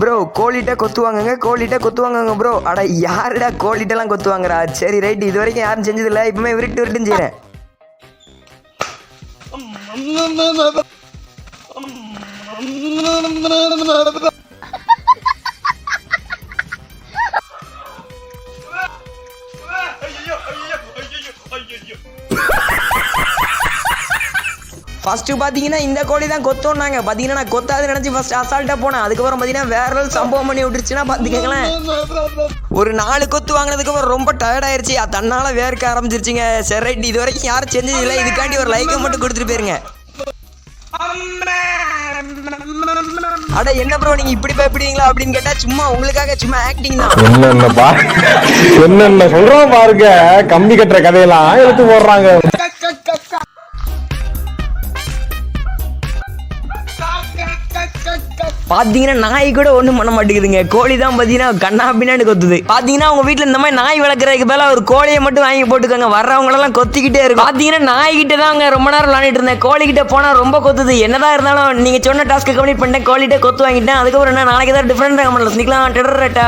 Bro கோழிட்ட கொத்துவாங்கங்க கோழிட்ட கொத்துவாங்கங்க bro அட யாருடா கோழிட்டெல்லாம் கொத்துவாங்கடா? சரி ரைட் இது வரைக்கும் யாரும் செஞ்சதில்ல. இப்பவுமே விருட்டு விருட்டுன்னு செய்கிறேன் ஃபர்ஸ்ட் பார்த்தீங்கன்னா இந்த கோழி தான் கொத்தோன்னாங்க பார்த்தீங்கன்னா நான் கொத்தாது நினச்சி ஃபர்ஸ்ட் அசால்ட்டாக போனேன். அதுக்கப்புறம் பார்த்தீங்கன்னா வேற level சம்பவம் பண்ணி விட்டுருச்சுன்னா பார்த்துக்கங்களேன். ஒரு நாலு கொத்து வாங்கினதுக்கப்புறம் ரொம்ப டயர்ட் ஆயிருச்சு. அது வேர்க்க ஆரம்பிச்சிருச்சுங்க. சரி ரைட் இது வரைக்கும் யாரும் செஞ்சது இல்லை. இதுக்காண்டி ஒரு லைக்கை மட்டும் கொடுத்துட்டு போயிருங்க. அட என்ன ப்ரோ நீங்க இப்படி பயப்படுவீங்களா அப்படின்னு கேட்டா சும்மா உங்களுக்காக சும்மா ஆக்டிங் தான். என்னென்ன பா என்னென்ன சொல்றோம் பாருங்க. கம்பி கட்டுற கதையெல்லாம் எடுத்து போடுறாங்க. பாத்தீங்கன்னா நாய் கூட ஒண்ணும் பண்ண மாட்டேங்குதுங்க. கோழி தான் பாத்தீங்கன்னா கண்ணா பின்னாடி கொத்துது. பாத்தீங்கன்னா உங்க வீட்டில் இந்த மாதிரி நாய் வளர்க்குறதுக்கு பேல ஒரு கோழியை மட்டும் வாங்கி போட்டுக்கோங்க. வர்றவங்க எல்லாம் கொத்திக்கிட்டே இருக்கும். பாத்தீங்கன்னா நாய் கிட்ட தான் அங்க ரொம்ப நேரம் விளையாடிட்டு இருந்தேன். கோழி கிட்ட போனா ரொம்ப கொத்துது. என்னதான் இருந்தாலும் நீங்க சொன்ன டாஸ்க்கு கம்ப்ளீட் பண்ணிட்டேன். கோழிகிட்ட கொத்து வாங்கிட்டேன். அதுக்கப்புறம் என்ன நாளைக்கு தான் டிஃபரெண்ட் பண்ணல சந்திக்கலாம் டெடரட்டா